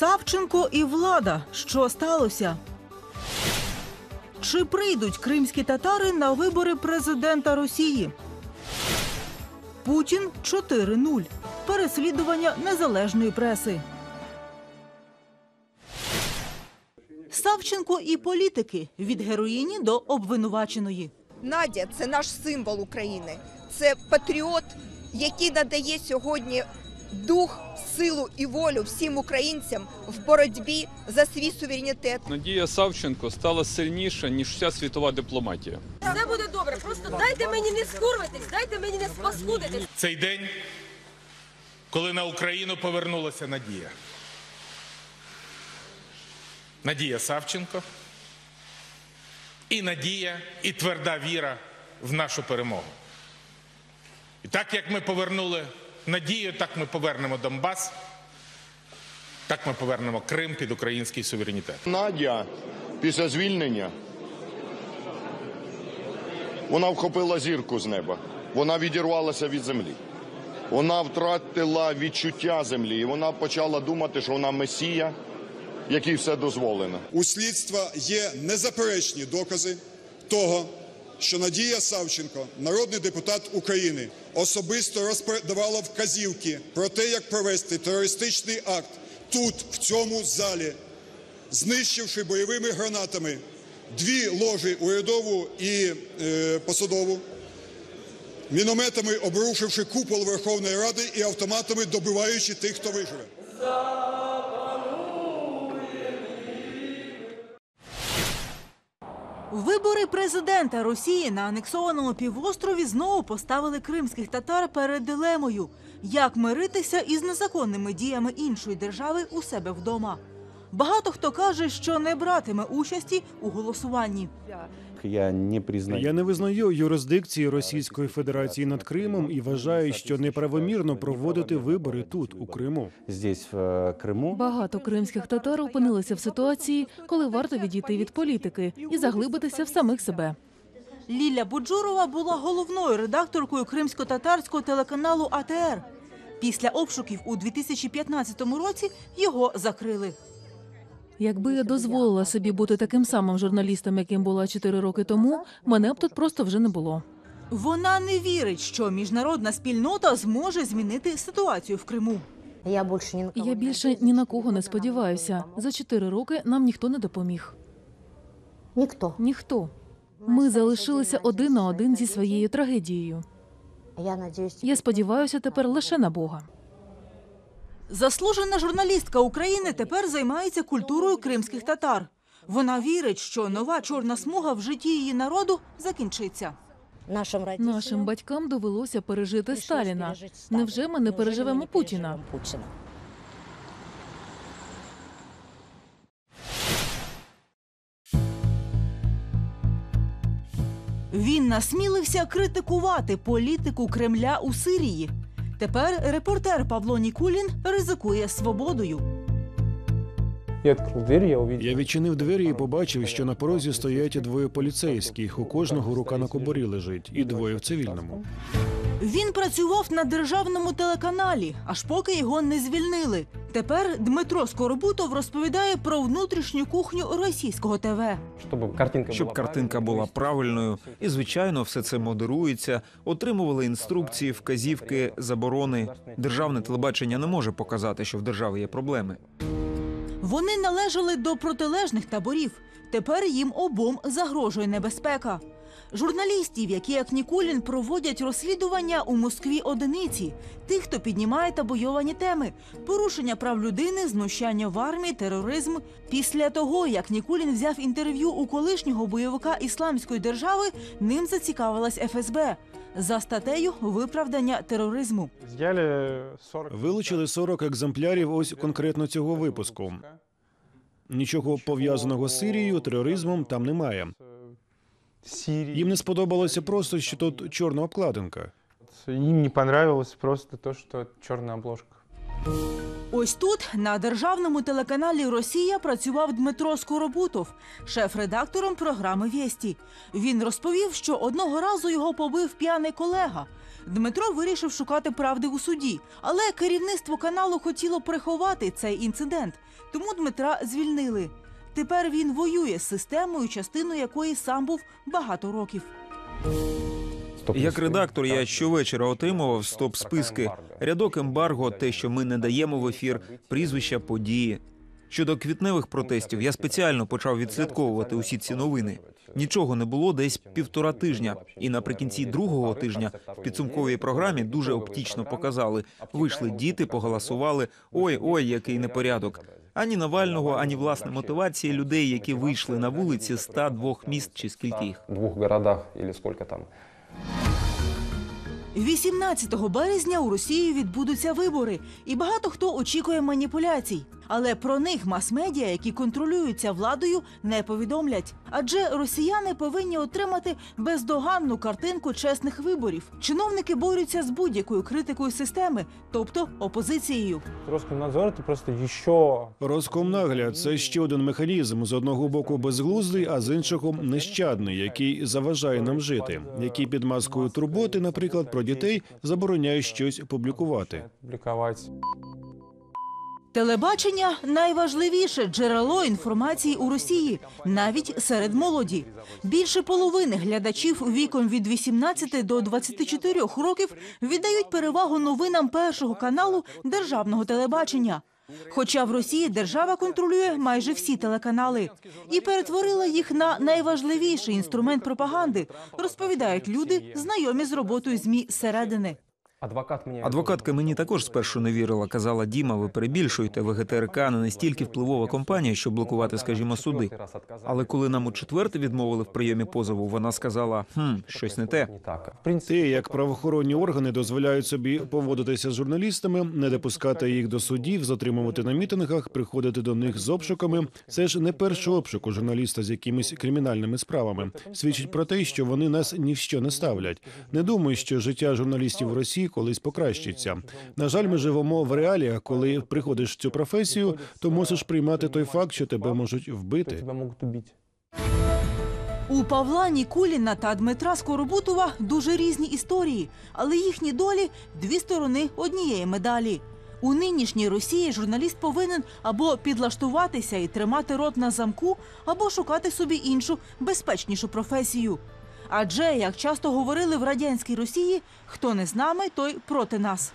Савченко і влада. Що сталося? Чи прийдуть кримські татари на вибори президента Росії? Путін 4-0. Переслідування незалежної преси. Савченко і політики від героїні до обвинуваченої. Надя це наш символ України. Це патріот, який надає сьогодні дух, силу і волю всім українцям в боротьбі за свій суверенітет. Надія Савченко стала сильніша ніж вся світова дипломатія. Все буде добре. Просто дайте мені не скурвитись, дайте мені не спаскудитись. Цей день, коли на Україну повернулася Надія. Надія Савченко. І надія, і тверда віра в нашу перемогу. І так як ми повернули надію, так ми повернемо Донбас, так ми повернемо Крим під український суверенітет. Надя після звільнення вона вхопила зірку з неба. Вона відірвалася від землі. Вона втратила відчуття землі. І вона почала думати, що вона месія, якій все дозволено. У слідства є незаперечні докази того, що Надія Савченко, народний депутат України, особисто розповідала вказівки про те, як провести терористичний акт тут, в цьому залі, знищивши бойовими гранатами дві ложі урядову і е, посадову, мінометами обрушивши купол Верховної Ради і автоматами добиваючи тих, хто виживе. Вибори президента Росії на анексованому півострові знову поставили кримських татар перед дилемою, як миритися із незаконними діями іншої держави у себе вдома. Багато хто каже, що не братиме участі у голосуванні. Я не признаю. Я не визнаю юрисдикції Російської Федерації над Кримом і вважаю, що неправомірно проводити вибори тут, у Криму. здесь в э, Крыму. Багато кримських татар опинилися в ситуації, коли варто відійти від політики і заглибитися в самих себе. Ліля Буджурова була головною редакторкою кримсько-татарського телеканалу АТР. Після обшуків у 2015 році його закрили. Якби я дозволила собі бути таким самим журналістом, яким була чотири роки тому, мене б тут просто вже не було. Вона не вірить, що міжнародна спільнота зможе змінити ситуацію в Криму. Я більше ні на Я більше ні на кого не сподіваюся. За чотири роки нам ніхто не допоміг. Ніхто. Ніхто. Ми залишилися один на один зі своєю трагедією. Я надіюсь. Я сподіваюся тепер лише на Бога. Заслужена журналістка України тепер займається культурою кримських татар. Вона вірить, що нова чорна смуга в житті її народу закінчиться. Нашим батькам довелося пережити Сталіна. Невже ми не переживемо Путіна? переживемо Путіна? Він насмілився критикувати політику Кремля у Сирії. Тепер репортер Павло Нікулін ризикує свободою. Я відчинив двері і побачив, що на порозі стоять двоє поліцейських. У кожного рука на кобурі лежить, і двоє в цивільному. Він працював на державному телеканалі, аж поки його не звільнили. Тепер Дмитро Скоробутов розповідає про внутрішню кухню російського ТВ. Щоб картинка Щоб картинка була правильною, і звичайно, все це модерується. Отримували інструкції, вказівки, заборони. Державне телебачення не може показати, що в державі є проблеми. Вони належали до протилежних таборів. Тепер їм обом загрожує небезпека. Журналістів, які як Нікулін проводять розслідування у Москві одиниці, тих, хто піднімає табойовані теми, порушення прав людини, знущання в армії, тероризм. Після того, як Нікулін взяв інтерв'ю у колишнього бойовика ісламської держави, ним зацікавилась ФСБ за статтею виправдання тероризму. З'яли 40... Вилучили 40 екземплярів ось конкретно цього випуску. Нічого пов'язаного з Сирією, тероризмом там немає. Їм не сподобалося просто, що тут чорна обкладинка. Їм не понравилось просто то, що чорна обложка. Ось тут на державному телеканалі Росія працював Дмитро Скоробутов, шеф-редактором програми Вєсті. Він розповів, що одного разу його побив п'яний колега. Дмитро вирішив шукати правди у суді, але керівництво каналу хотіло приховати цей інцидент, тому Дмитра звільнили. Тепер він воює з системою, частиною якої сам був багато років. Як редактор, я щовечора отримував стоп списки, рядок ембарго, те, що ми не даємо в ефір, прізвища, події. Щодо квітневих протестів, я спеціально почав відслідковувати усі ці новини. Нічого не було десь півтора тижня, і наприкінці другого тижня в підсумковій програмі дуже оптічно показали. Вийшли діти, поголосували. Ой, ой, який непорядок. Ані Навального, ані власне мотивації людей, які вийшли на вулиці 102 міст чи скільки їх. двох городах і скільки там. 18 березня у Росії відбудуться вибори, і багато хто очікує маніпуляцій. Але про них мас-медіа, які контролюються владою, не повідомлять. Адже росіяни повинні отримати бездоганну картинку чесних виборів. Чиновники борються з будь-якою критикою системи, тобто опозицією. Роскомнадзор это просто еще Роскомнагляд це ще один механізм з одного боку безглуздий, а з іншого нещадний, який заважає нам жити, який під маскою турботи, наприклад, про дітей забороняє щось публікувати. Телебачення найважливіше джерело інформації у Росії, навіть серед молоді. Більше половини глядачів віком від 18 до 24 років віддають перевагу новинам першого каналу державного телебачення. Хоча в Росії держава контролює майже всі телеканали і перетворила їх на найважливіший інструмент пропаганди, розповідають люди, знайомі з роботою змі зсередини. Адвокат мне... Адвокатка мені також спершу не вірила. Казала, Діма, ви перебільшуєте. ВГТРК не настільки впливова компанія, щоб блокувати, скажімо, суди. Але коли нам у четверте відмовили в прийомі позову, вона сказала: хм, щось не те. Не так. В Те, як правоохоронні органи дозволяють собі поводитися з журналістами, не допускати їх до судів, затримувати на мітингах, приходити до них з обшуками. Це ж не перший обшук у журналіста з якимись кримінальними справами. Свідчить про те, що вони нас ні в що не ставлять. Не думаю, що життя журналістів в Росії колись покращиться. На жаль, ми живемо в реаліях, коли приходиш в цю професію, то мусиш приймати той факт, що тебе можуть вбити. У Павла Нікуліна та Дмитра Скоробутова дуже різні історії, але їхні долі дві сторони однієї медалі. У нинішній Росії журналіст повинен або підлаштуватися і тримати рот на замку, або шукати собі іншу безпечнішу професію. Адже, як часто говорили в радянській Росії, хто не з нами, той проти нас.